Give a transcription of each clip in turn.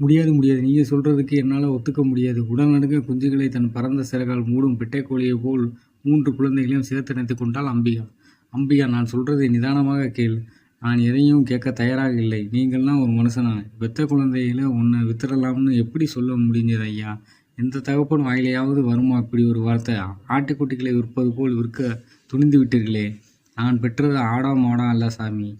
முடியாது முடியாது. நீங்கள் சொல்கிறதுக்கு என்னால் ஒத்துக்க முடியாது. உடனடுக்க குஞ்சுகளை தன் பரந்த சிறகால் மூடும் பெட்டைக்கோழியைப் போல் மூன்று குழந்தைகளையும் சேர்த்து நினைத்து கொண்டாள் அம்பிகா. அம்பிகா நான் சொல்கிறதை நிதானமாக கேள். நான் எதையும் கேட்க தயாராக இல்லை. நீங்கள்லாம் ஒரு மனுஷனா. பெத்த குழந்தையில உன்னை வித்துடலாம்னு எப்படி சொல்ல முடிஞ்சது ஐயா? எந்த தகப்பன் வாயிலையாவது வருமா இப்படி ஒரு வார்த்தை? ஆட்டுக்குட்டிகளை விற்பது போல் விற்க துணிந்து விட்டீர்களே. நான் பெற்றது ஆடா மாடா அல்ல சாமி.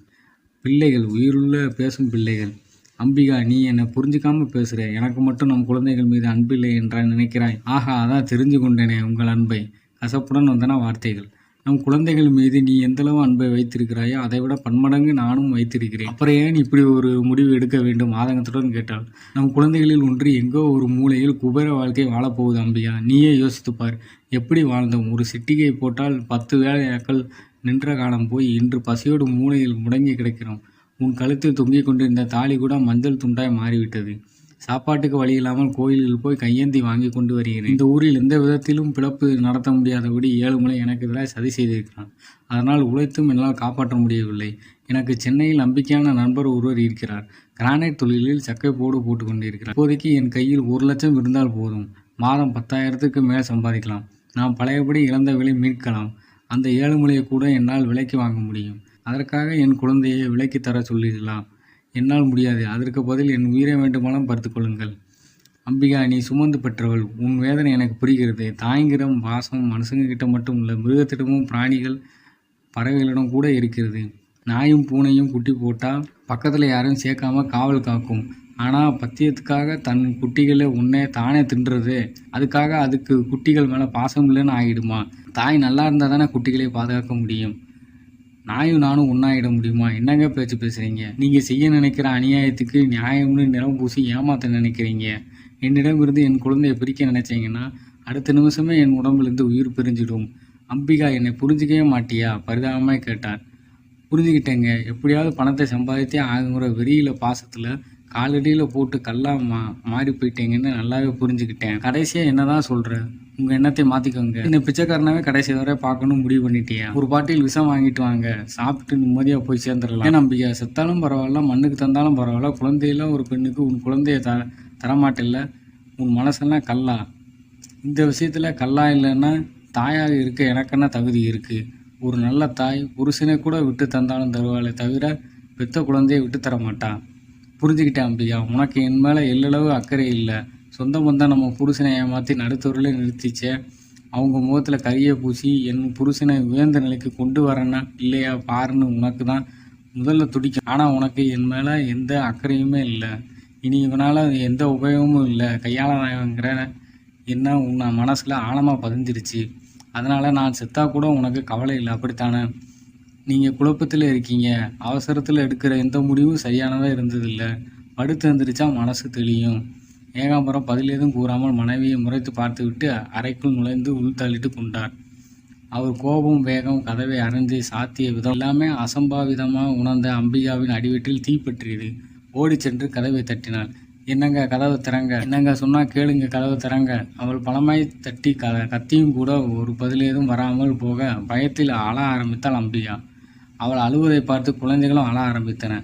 பிள்ளைகள் உயிருள்ள பேசும் பிள்ளைகள். அம்பிகா நீ என்னை புரிஞ்சுக்காம பேசுகிற எனக்கு மட்டும் நம் குழந்தைகள் மீது அன்பில்லை என்றால் நினைக்கிறாய். ஆஹா அதான் தெரிஞ்சு கொண்டேனே உங்கள் அன்பை. கசப்புடன் வந்தன வார்த்தைகள். நம் குழந்தைகள் மீது நீ எந்தளவு அன்பை வைத்திருக்கிறாயோ அதை விட பன்மடங்கு நானும் வைத்திருக்கிறேன். அப்புறம் ஏன் இப்படி ஒரு முடிவு எடுக்க வேண்டும்? ஆதங்கத்துடன் கேட்டாள். நம் குழந்தைகளில் ஒன்று எங்கோ ஒரு மூலையில் குபேர வாழ்க்கை வாழப்போகுது அம்பிகா. நீயே யோசித்துப்பார் எப்படி வாழ்ந்தோம்? ஒரு சிட்டிகை போட்டால் பத்து வேலையாக்கள் நின்ற காலம் போய் இன்று பசியோடு மூலையில் முடங்கி கிடக்கிறோம். உன் கழுத்தில் தொங்கிக் கொண்டிருந்த தாலி கூட மஞ்சள் துண்டாய் மாறிவிட்டது. சாப்பாட்டுக்கு வழி இல்லாமல் கோயிலில் போய் கையேந்தி வாங்கி கொண்டு வருகிறேன். இந்த ஊரில் எந்த விதத்திலும் பிழப்பு நடத்த முடியாதபடி ஏழுமலை எனக்கு எதிராக சதி செய்திருக்கிறான். அதனால் உழைத்தும் என்னால் காப்பாற்ற முடியவில்லை. எனக்கு சென்னையில் நம்பிக்கையான நண்பர் ஒருவர் இருக்கிறார். கிரானைட் தொழிலில் சக்கை போடு போட்டு கொண்டிருக்கிறார். இப்போதைக்கு என் கையில் ஒரு லட்சம் இருந்தால் போதும். மாதம் பத்தாயிரத்துக்கு மேல் சம்பாதிக்கலாம். நான் பழையபடி இழந்த விலை மீட்கலாம். அந்த ஏழுமலையை கூட என்னால் விலைக்கு வாங்க முடியும். அதற்காக என் குழந்தையை விலைக்கு தர சொல்லிடலாம் என்னால் முடியாது. அதற்கு பதில் என் உயிரை வேண்டுமானாலும் பறித்துக் கொள்ளுங்கள். அம்பிகா நீ சுமந்து பெற்றவள். உன் வேதனை எனக்கு புரிகிறது. தாய்ங்கிறம் பாசம் மனுஷங்கக்கிட்ட மட்டும் இல்லை மிருகத்திடமும் பிராணிகள் பறவைகளிடம் கூட இருக்கிறது. நாயும் பூனையும் குட்டி போட்டால் பக்கத்தில் யாரையும் சேர்க்காம காவல் காக்கும். ஆனால் பத்தியத்துக்காக தன் குட்டிகளை உன்னே தானே தின்றது. அதுக்காக அதுக்கு குட்டிகள் மேலே பாசம் இல்லைன்னு ஆகிடுமா? தாய் நல்லா இருந்தால் தானே குட்டிகளை பாதுகாக்க முடியும்? நாயும் நானும் ஒன்றாயிட முடியுமா? என்னங்க பேச்சு பேசுகிறீங்க நீங்கள் செய்ய நினைக்கிற அநியாயத்துக்கு நியாயம்னு நிலம் பூசி ஏமாத்த நினைக்கிறீங்க. என்னிடமிருந்து என் குழந்தையை பிரிக்க நினச்சிங்கன்னா அடுத்த நிமிஷமே என் உடம்புலேருந்து உயிர் பிரிஞ்சிடும். அம்பிகா என்னை புரிஞ்சிக்கவே மாட்டியா? பரிதாபமாக கேட்டார். புரிஞ்சுக்கிட்டேங்க. எப்படியாவது பணத்தை சம்பாதித்தே ஆகுங்கிற வெறியில் பாசத்தில் காலடியில் போட்டு கல்லா மா மாறி போயிட்டீங்கன்னு நல்லாவே புரிஞ்சுக்கிட்டேன். கடைசியாக என்ன தான் சொல்கிறேன் உங்கள் எண்ணத்தை மாற்றிக்கோங்க இந்த பிச்சைக்காரனாவே கடைசி வரை பார்க்கணும் முடிவு பண்ணிட்டியா? ஒரு பாட்டில் விஷம் வாங்கிட்டு வாங்க. சாப்பிட்டு நிம்மதியாக போய் சேர்ந்துடலாம். ஏன் நம்பிக்கை? செத்தாலும் பரவாயில்ல மண்ணுக்கு தந்தாலும் பரவாயில்ல. குழந்தையில ஒரு பெண்ணுக்கு உன் குழந்தைய த தரமாட்டில்ல. உன் மனசெல்லாம் கல்லா. இந்த விஷயத்தில் கல்லா இல்லைன்னா தாயாக இருக்க எனக்கென்ன தகுதி இருக்குது ஒரு நல்ல தாய் புருஷனை கூட விட்டு தந்தாலும் தருவாளே தவிர பெத்த குழந்தையை விட்டு தர மாட்டான் புரிஞ்சுக்கிட்டேன் அம்பிகா உனக்கு என் மேலே எல்லளவு அக்கறை இல்லை. சொந்த பந்தம் நம்ம புருஷனை ஏமாற்றி நடுத்தூரில் நிறுத்திச்சே. அவங்க முகத்தில் கரியை பூசி என் புருஷனை உயர்ந்த நிலைக்கு கொண்டு வரேன்னா இல்லையா? பாருன்னு உனக்கு தான் முதல்ல துடிக்கும். ஆனால் உனக்கு என் மேலே எந்த அக்கறையுமே இல்லை. இனி இவனால் எந்த உபயோகமும் இல்லை. கையாளங்கிற என்ன உன் மனசில் ஆழமாக பதிஞ்சிருச்சு. அதனால் நான் செத்தா கூட உனக்கு கவலை இல்லை. அப்படித்தானே? நீங்கள் குழப்பத்தில் இருக்கீங்க. அவசரத்தில் எடுக்கிற எந்த முடிவும் சரியானதாக இருந்ததில்லை. படுத்து எழுந்திரிச்சா மனசு தெளியும். ஏகாம்பரம் பதில் ஏதும் கூறாமல் மனைவியை முறைத்து பார்த்துவிட்டு அறைக்குள் நுழைந்து உள் தள்ளிட்டு கொண்டார். அவர் கோபம் வேகம் கதவை அறைந்து சாத்திய விதம் எல்லாமே அசம்பாவிதமாக உணர்ந்த அம்பிகாவின் அடிவீட்டில் தீப்பற்றியது ஓடி சென்று கதவை தட்டினாள். என்னங்க கதவை திறங்க? என்னங்க சொன்னால் கேளுங்க கதவை திறங்க? அவள் பலமாய் தட்டி க கத்தியும் கூட ஒரு பதிலேதும் வராமல் போக பயத்தில் அழ ஆரம்பித்தாள் அம்பிகா. அவள் அழுவதை பார்த்து குழந்தைகளும் அழ ஆரம்பித்தன.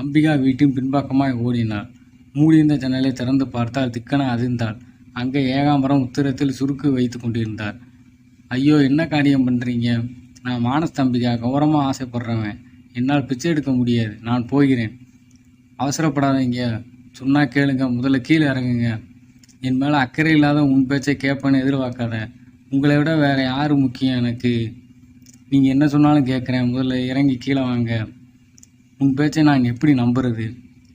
அம்பிகா வீட்டின் பின்பக்கமாய் ஓடினாள். மூடியிருந்த ஜன்னலை திறந்து பார்த்தால் திக்கன அதிர்ந்தாள். அங்கே ஏகாம்பரம் உத்திரத்தில் சுருக்கு வைத்து கொண்டிருந்தார் ஐயோ என்ன காரியம் பண்ணுறீங்க நான் மானஸ்தம்பிகா கௌரவமாக ஆசைப்படுறவன். என்னால் பிச்சை எடுக்க முடியாது. நான் போகிறேன். அவசரப்படாதீங்க. சொன்னால் கேளுங்க. முதல்ல கீழே இறங்குங்க. என் மேலே அக்கறை இல்லாத உன் பேச்சை கேட்பேன்னு எதிர்பார்க்காத. உங்களை விட வேறு யார் முக்கியம் எனக்கு? நீங்கள் என்ன சொன்னாலும் கேட்குறேன் முதல்ல இறங்கி கீழே வாங்க. உன் பேச்சை நான் எப்படி நம்புறது?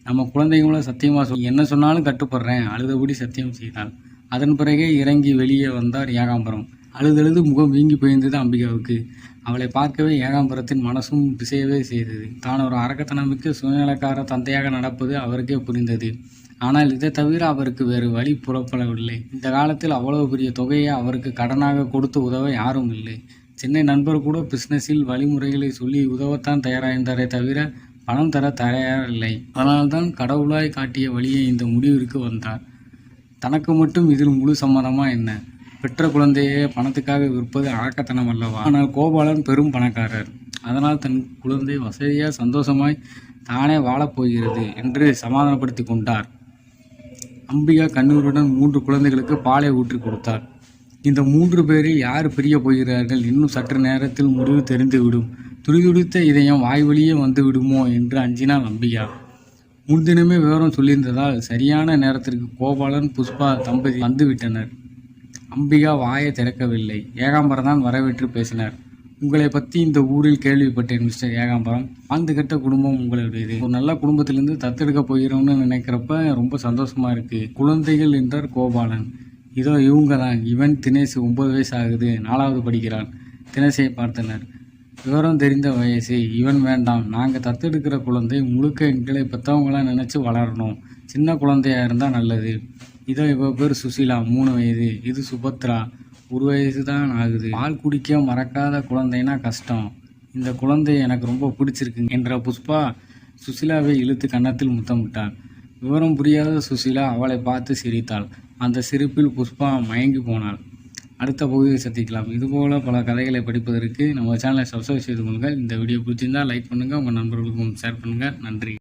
நம்ம குழந்தைங்களும் சத்தியமாக சொல் என்ன சொன்னாலும் கட்டுப்படுறேன். அழுதபடி சத்தியம் செய்தாள். அதன் பிறகே இறங்கி வெளியே வந்தார் ஏகாம்பரம். அழுதழுது முகம் வீங்கி போயிருந்தது அம்பிகாவுக்கு. அவளை பார்க்கவே ஏகாம்பரத்தின் மனசும் பிசையவே செய்தது. தான் ஒரு அரக்கத்தனமிக்க சுயநலக்கார தந்தையாக நடப்பது அவருக்கே புரிந்தது. ஆனால் இதை தவிர அவருக்கு வேறு வழி புறப்படவில்லை இந்த காலத்தில் அவ்வளவு பெரிய தொகையை அவருக்கு கடனாக கொடுத்து உதவ யாரும் இல்லை. சென்னை நண்பர் கூட பிஸ்னஸில் வழிமுறைகளை சொல்லி உதவத்தான் தயாராயிருந்தாரே தவிர பணம் தர தயாரில்லை. அதனால்தான் கடவுளாய் காட்டிய வழியை இந்த முடிவிற்கு வந்தார். தனக்கு மட்டும் இதில் முழு சம்மதமா என்ன? பெற்ற குழந்தையை பணத்துக்காக விற்பது அழக்கத்தனம் அல்லவா? ஆனால் கோபாலன் பெரும் பணக்காரர். அதனால் தன் குழந்தை வசதியாக சந்தோஷமாய் தானே வாழப்போகிறது என்று சமாதானப்படுத்தி கொண்டார். அம்பிகா கண்ணூருடன் மூன்று குழந்தைகளுக்கு பாலை ஊற்றி கொடுத்தார். இந்த மூன்று பேரில் யார் பிரிய போகிறார்கள்? இன்னும் சற்று நேரத்தில் முடிவு தெரிந்துவிடும். துடிதுடித்த இதயம் வாய் வழியே வந்து விடுமோ என்று அஞ்சினாள் அம்பிகா. முன்தினமே விவரம் சொல்லியிருந்ததால் சரியான நேரத்திற்கு கோபாலன் புஷ்பா தம்பதி வந்துவிட்டனர். அம்பிகா வாயை திறக்கவில்லை. ஏகாம்பரம் தான் வரவேற்று பேசினார். உங்களை பற்றி இந்த ஊரில் கேள்விப்பட்டேன் மிஸ்டர் ஏகாம்பரம். ஆழ்ந்து கட்ட குடும்பம் உங்களுடையது. ஒரு நல்ல குடும்பத்திலிருந்து தத்தெடுக்க போகிறோம்னு நினைக்கிறப்ப ரொம்ப சந்தோஷமா இருக்கு. குழந்தைகள் என்றார் கோபாலன். இதோ இவங்க தான் இவன் தினேஷ் ஒம்பது வயசு ஆகுது நாலாவது படிக்கிறான். தினேஷை பார்த்தனர். விவரம் தெரிந்த வயசு இவன் வேண்டாம். நாங்கள் தத்தெடுக்கிற குழந்தை முழுக்க எங்களை பெற்றவங்களாம் நினச்சி வளரணும். சின்ன குழந்தையாக இருந்தால் நல்லது. இதோ இவ பேர் சுசிலா மூணு வயது. இது சுபத்ரா. ஒரு வயசு தான் ஆகுது. பால் குடிக்க மறக்காத குழந்தைனா கஷ்டம். இந்த குழந்தை எனக்கு ரொம்ப பிடிச்சிருக்கு என்ற புஷ்பா சுசிலாவை இழுத்து கன்னத்தில் முத்தமிட்டாள் விவரம் புரியாத சுசீலா அவளை பார்த்து சிரித்தாள். அந்த சிரிப்பில் புஷ்பா மயங்கி போனாள். அடுத்த பகுதியை சந்திக்கலாம். இதுபோல் பல கதைகளை படிப்பதற்கு நம்ம சேனலை சப்ஸ்கிரைப் செய்து கொள்ளுங்கள். இந்த வீடியோ பிடிச்சிருந்தால் லைக் பண்ணுங்கள் உங்கள் நண்பர்களுக்கும் ஷேர் பண்ணுங்கள் நன்றி.